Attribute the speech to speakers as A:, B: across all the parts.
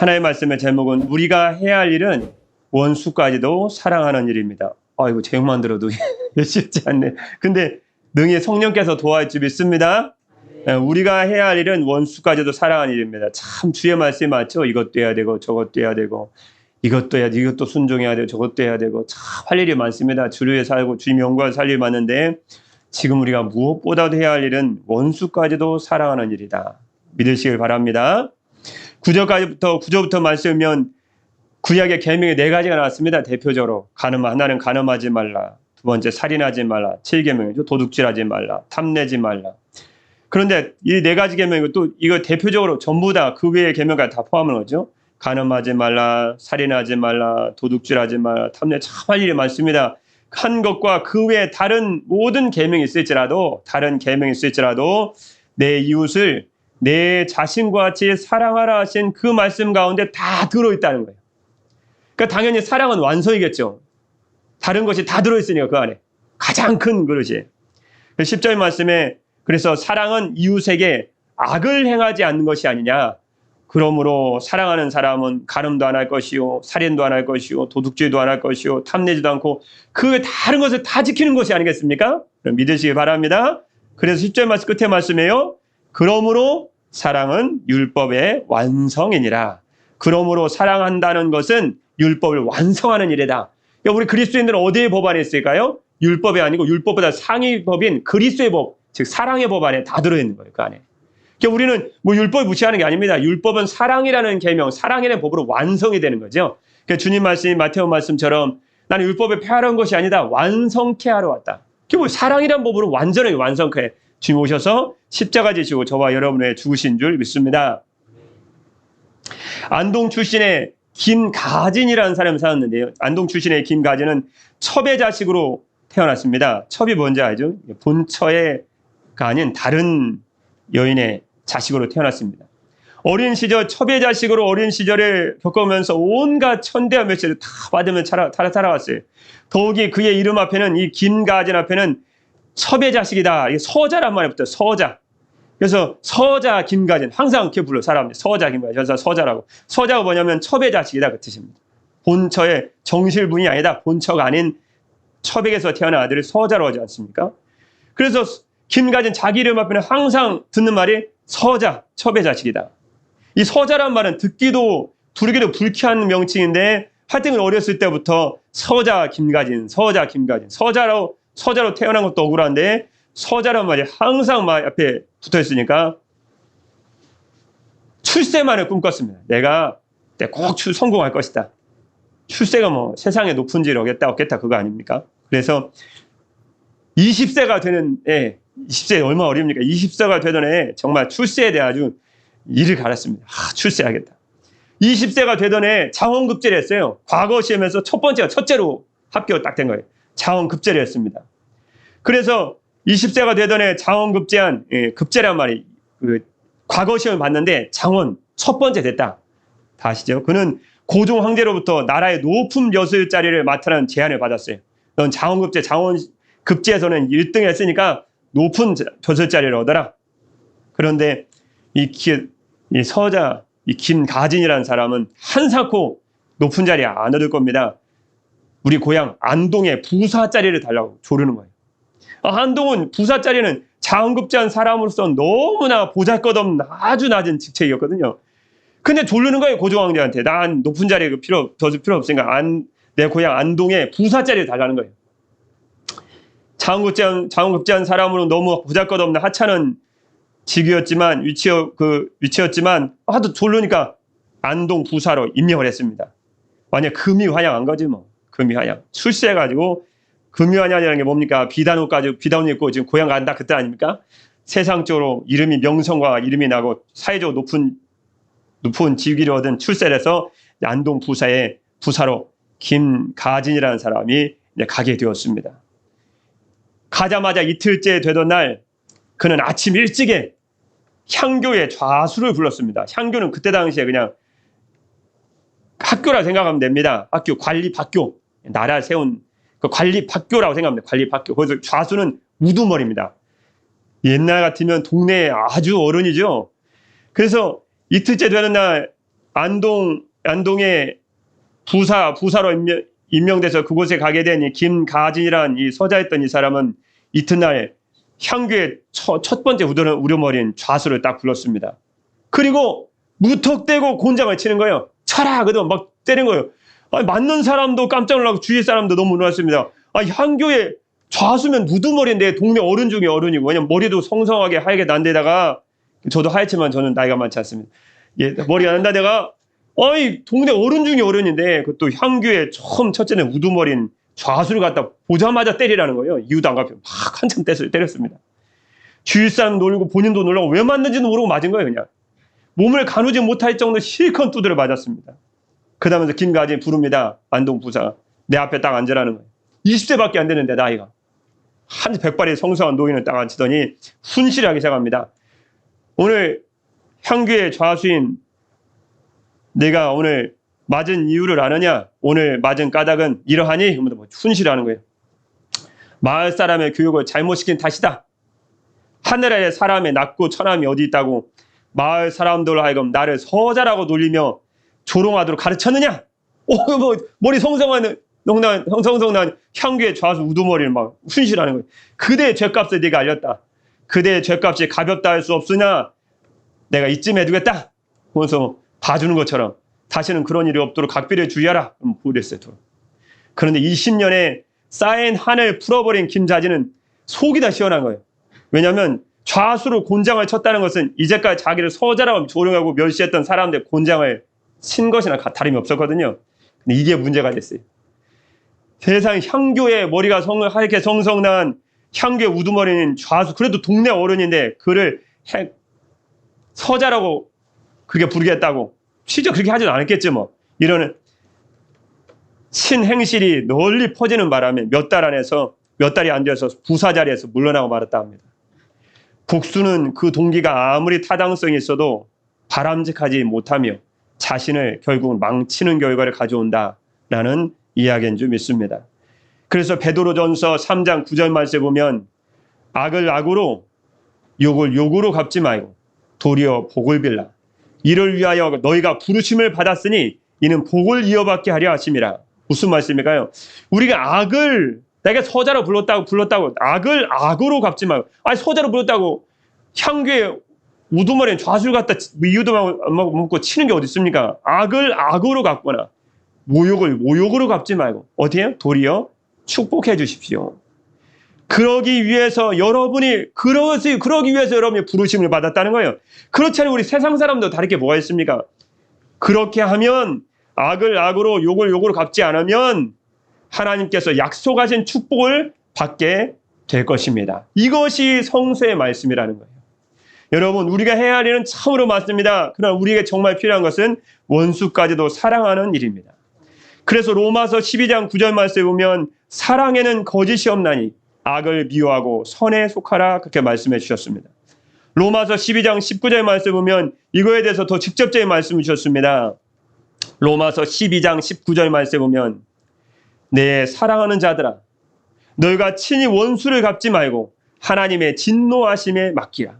A: 하나의 말씀의 제목은 우리가 해야 할 일은 원수까지도 사랑하는 일입니다. 아이고 제목만 들어도 쉽지 않네. 근데 능히 성령께서 도와줄 줄 믿습니다. 예, 우리가 해야 할 일은 원수까지도 사랑하는 일입니다. 참 주의 말씀이 맞죠? 이것도 해야 되고 저것도 해야 되고 이것도 해야 돼, 이것도 순종해야 되고 저것도 해야 되고 참 할 일이 많습니다. 위해 살고 주님 영광을 살일 많은데 지금 우리가 무엇보다도 해야 할 일은 원수까지도 사랑하는 일이다. 믿으시길 바랍니다. 구절까지부터 구절부터 말씀이면 구약의 계명이 네 가지가 나왔습니다. 대표적으로 간음 하나는 간음하지 말라. 두 번째 살인하지 말라. 7계명이죠. 도둑질하지 말라. 탐내지 말라. 그런데 이 네 가지 계명이 또 이거 대표적으로 전부 다 그 외의 계명까지 다 포함을 하죠. 간음하지 말라, 살인하지 말라, 도둑질하지 말라, 탐내 참할 일이 많습니다. 한 것과 그 외에 다른 모든 계명이 있을지라도 다른 계명이 있을지라도 내 이웃을 내 자신과 같이 사랑하라 하신 그 말씀 가운데 다 들어있다는 거예요. 그러니까 당연히 사랑은 완성이겠죠. 다른 것이 다 들어있으니까 그 안에 가장 큰 그릇이. 10절 말씀에 그래서 사랑은 이웃에게 악을 행하지 않는 것이 아니냐. 그러므로 사랑하는 사람은 가늠도 안 할 것이요, 살인도 안 할 것이요, 도둑질도 안 할 것이요, 탐내지도 않고 그 다른 것을 다 지키는 것이 아니겠습니까? 믿으시기 바랍니다. 그래서 10절 말씀 끝에 말씀해요. 그러므로 사랑은 율법의 완성이니라. 그러므로 사랑한다는 것은 율법을 완성하는 일이다. 그러니까 우리 그리스도인들은 어디에 법 안에 있을까요? 율법이 아니고 율법보다 상위 법인 그리스도의 법, 즉 사랑의 법 안에 다 들어있는 거예요. 그 안에. 그러니까 우리는 뭐 율법을 무시하는 게 아닙니다. 율법은 사랑이라는 계명, 사랑이라는 법으로 완성이 되는 거죠. 그러니까 주님 말씀이 마태오 말씀처럼 나는 율법을 폐하러 온 것이 아니다. 완성케 하러 왔다. 그게 뭐 사랑이라는 법으로 완전하게 완성케 주님 오셔서 십자가 지시고 저와 여러분의 죽으신 줄 믿습니다. 안동 출신의 김가진이라는 사람이 살았는데요. 안동 출신의 김가진은 첩의 자식으로 태어났습니다. 첩이 뭔지 알죠? 본처가 아닌 다른 여인의 자식으로 태어났습니다. 어린 시절 첩의 자식으로 어린 시절을 겪으면서 온갖 천대와 멸시를 다 받으며 살아, 살아왔어요. 더욱이 그의 이름 앞에는 이 김가진 앞에는 첩의 자식이다. 서자란 말이 붙어요. 서자. 그래서 서자 김가진 항상 이렇게 불러 사람들 서자 김가진 그래서 서자라고 서자가 뭐냐면 첩의 자식이다 그 뜻입니다. 본처의 정실분이 아니다 본처가 아닌 첩에게서 태어난 아들을 서자로 하지 않습니까? 그래서 김가진 자기 이름 앞에는 항상 듣는 말이 서자 첩의 자식이다. 이 서자란 말은 듣기도 부르기도 불쾌한 명칭인데 하여튼 어렸을 때부터 서자 김가진 서자 김가진 서자로 서자로 태어난 것도 억울한데 서자란 말이 항상 말 앞에 붙어 있으니까 출세만을 꿈꿨습니다. 내가 꼭 성공할 것이다. 출세가 뭐 세상에 높은 지를 얻겠다 얻겠다 그거 아닙니까? 그래서 20세가 되는 애, 20세 얼마 어립니까? 20세가 되던 애 정말 출세에 대해 아주 일을 갈았습니다. 아, 출세하겠다. 20세가 되던 애 장원급제를 했어요. 과거 시험에서 첫 번째가 첫째로 합격 딱 된 거예요. 장원급제를 했습니다. 그래서 20세가 되던 해 장원 급제한 예, 급제란 말이 그 과거 시험을 봤는데 장원 첫 번째 됐다. 다 아시죠? 그는 고종 황제로부터 나라의 높은 벼슬 자리를 맡으라는 제안을 받았어요. 넌 장원 급제 장원 급제에서는 1등 했으니까 높은 벼슬 자리를 얻어라. 그런데 이, 기, 이 서자 이 김가진이라는 사람은 한사코 높은 자리에 안 얻을 겁니다. 우리 고향 안동에 부사 자리를 달라고 조르는 거예요. 아, 한동훈 부사 자리는 장급제한 사람으로서 너무나 보잘것없는 아주 낮은 직책이었거든요. 근데 졸르는 거예요 고종황제한테. 난 높은 자리에 그 필요 더 필요 없으니까 안, 내 고향 안동에 부사 자리를 달라는 거예요. 장급제한 장급제한 사람으로 너무 보잘것없는 하찮은 직위였지만 위치여 그 위치였지만 하도 졸르니까 안동 부사로 임명을 했습니다. 만약 금이 환영 한 거지 뭐 금이 환영 출세해가지고 금요한이라는 게 뭡니까? 비단옷까지 비단옷 입고 지금 고향 간다 그때 아닙니까? 세상적으로 이름이 명성과 이름이 나고 사회적 높은 높은 직위를 얻은 출세를 해서 안동 부사의 부사로 김가진이라는 사람이 가게 되었습니다. 가자마자 이틀째 되던 날 그는 아침 일찍에 향교의 좌수를 불렀습니다. 향교는 그때 당시에 그냥 학교라 생각하면 됩니다. 학교 관리 학교 나라 세운 그 관리 학교라고 생각합니다. 관리 학교. 거기서 좌수는 우두머리입니다. 옛날 같으면 동네 아주 어른이죠. 그래서 이틀째 되는 날 안동 안동에 부사 부사로 임명, 임명돼서 그곳에 가게 된 이 김가진이란 이 서자였던 이 사람은 이튿날 향교의 첫, 첫 번째 우려는 우려머리인 좌수를 딱 불렀습니다. 그리고 무턱대고 곤장을 치는 거예요. 쳐라! 그러막 때린 거예요. 아니, 맞는 사람도 깜짝 놀라고 주위 사람도 너무 놀랐습니다. 아, 향교의 좌수면 누드머리인데 동네 어른 중에 어른이고 왜냐면 머리도 성성하게 하얗게 난 데다가 저도 하얗지만 저는 나이가 많지 않습니다. 예, 머리가 난다 내가 아니 동네 어른 중에 어른인데 그것도 향교의 처음 첫째는 우두머리인 좌수를 갖다 보자마자 때리라는 거예요. 이유도 안 갚고 막 한참 때렸, 때렸습니다. 사람 놀고 본인도 놀라고 왜 맞는지도 모르고 맞은 거예요 그냥. 몸을 가누지 못할 정도로 실컷 두드려 맞았습니다. 그다음에 김가진 부릅니다. 안동 부사 내 앞에 딱 앉으라는 거예요. 20대밖에 안 되는데 나이가 한 백발의 성성한 노인을 딱 앉히더니 훈시하기 시작합니다. 오늘 향교의 좌수인 내가 오늘 맞은 이유를 아느냐? 오늘 맞은 까닭은 이러하니? 뭐 훈시하는 거예요. 마을 사람의 교육을 잘못시킨 탓이다. 하늘에 사람의 낮고 천함이 어디 있다고 마을 사람들로 하여금 나를 서자라고 놀리며 조롱하도록 가르쳤느냐? 어, 뭐 머리 성성한 성성한 성성한 향교의 좌수 우두머리를 막 훈시하는 거예요. 그대의 죄값을 네가 알렸다. 그대의 죄값이 가볍다 할 수 없으냐? 내가 이쯤 해두겠다. 그래서 봐주는 것처럼 다시는 그런 일이 없도록 각별히 주의하라. 그랬어요. 그런데 20년에 쌓인 한을 풀어버린 김자진은 속이 다 시원한 거예요. 왜냐하면 좌수로 곤장을 쳤다는 것은 이제까지 자기를 서자라고 조롱하고 멸시했던 사람들 곤장을 친 것이나 다름이 없었거든요. 근데 이게 문제가 됐어요. 세상 향교의 머리가 성, 하얗게 성성난 향교의 우두머리는 좌수, 그래도 동네 어른인데 그를 해, 서자라고 그렇게 부르겠다고 실제 그렇게 하지도 않았겠죠 뭐 이러는 친행실이 널리 퍼지는 바람에 몇 달 안에서 몇 달이 안 되어서 부사 자리에서 물러나고 말았다 합니다. 복수는 그 동기가 아무리 타당성이 있어도 바람직하지 못하며 자신을 결국 망치는 결과를 가져온다라는 이야기인 줄 믿습니다. 그래서 베드로전서 3장 9절 말씀에 보면 악을 악으로 욕을 욕으로 갚지 말고 도리어 복을 빌라. 이를 위하여 너희가 부르심을 받았으니 이는 복을 이어받게 하려 하심이라. 무슨 말씀일까요? 우리가 악을 내가 서자로 불렀다고 불렀다고 악을 악으로 갚지 말고 아니 서자로 불렀다고 향교에 우두머리는 좌술 갖다 이유도 먹고 치는 게 어디 있습니까? 악을 악으로 갚거나 모욕을 모욕으로 갚지 말고 어디에요? 도리어 축복해 주십시오. 그러기 위해서 여러분이 그러지 그러기 위해서 여러분이 부르심을 받았다는 거예요. 그렇지 않으면 우리 세상 사람도 다르게 뭐가 있습니까? 그렇게 하면 악을 악으로 욕을 욕으로 갚지 않으면 하나님께서 약속하신 축복을 받게 될 것입니다. 이것이 성수의 말씀이라는 거예요. 여러분, 우리가 해야 할 일은 참으로 많습니다. 그러나 우리에게 정말 필요한 것은 원수까지도 사랑하는 일입니다. 그래서 로마서 12장 9절 말씀에 보면 사랑에는 거짓이 없나니 악을 미워하고 선에 속하라 그렇게 말씀해 주셨습니다. 로마서 12장 19절 말씀 보면 이거에 대해서 더 직접적인 말씀을 주셨습니다. 로마서 12장 19절 말씀 보면 내 사랑하는 자들아 너희가 친히 원수를 갚지 말고 하나님의 진노하심에 맡기라.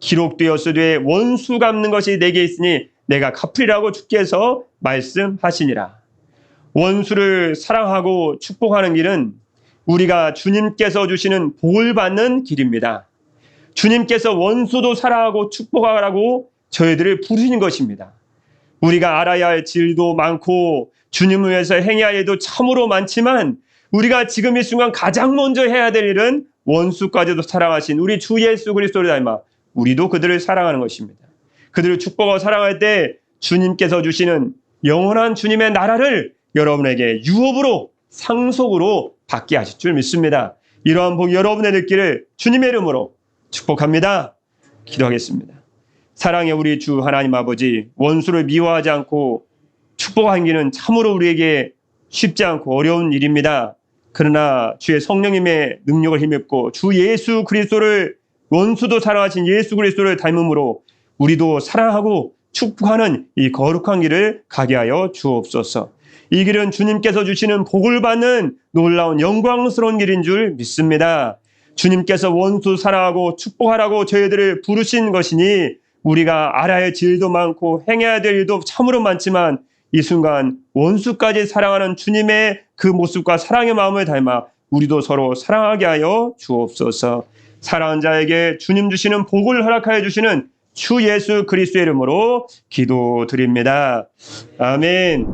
A: 기록되었으되 원수 갚는 것이 내게 있으니 내가 갚으리라고 주께서 말씀하시니라. 원수를 사랑하고 축복하는 길은 우리가 주님께서 주시는 복을 받는 길입니다. 주님께서 원수도 사랑하고 축복하라고 저희들을 부르신 것입니다. 우리가 알아야 할 질도 많고 주님을 위해서 행해야 할 일도 참으로 많지만 우리가 지금 이 순간 가장 먼저 해야 될 일은 원수까지도 사랑하신 우리 주 예수 그리스도를 닮아 우리도 그들을 사랑하는 것입니다. 그들을 축복하고 사랑할 때 주님께서 주시는 영원한 주님의 나라를 여러분에게 유업으로 상속으로 받게 하실 줄 믿습니다. 이러한 복 여러분의 늦기를 주님의 이름으로 축복합니다. 기도하겠습니다. 사랑의 우리 주 하나님 아버지 원수를 미워하지 않고 축복하는 길은 참으로 우리에게 쉽지 않고 어려운 일입니다. 그러나 주의 성령님의 능력을 힘입고 주 예수 그리스도를 원수도 사랑하신 예수 그리스도를 닮음으로 우리도 사랑하고 축복하는 이 거룩한 길을 가게 하여 주옵소서. 이 길은 주님께서 주시는 복을 받는 놀라운 영광스러운 길인 줄 믿습니다. 주님께서 원수 사랑하고 축복하라고 저희들을 부르신 것이니 우리가 알아야 할 일도 많고 행해야 될 일도 참으로 많지만 이 순간 원수까지 사랑하는 주님의 그 모습과 사랑의 마음을 닮아 우리도 서로 사랑하게 하여 주옵소서. 사랑하는 자에게 주님 주시는 복을 허락하여 주시는 주 예수 그리스도의 이름으로 기도드립니다. 아멘.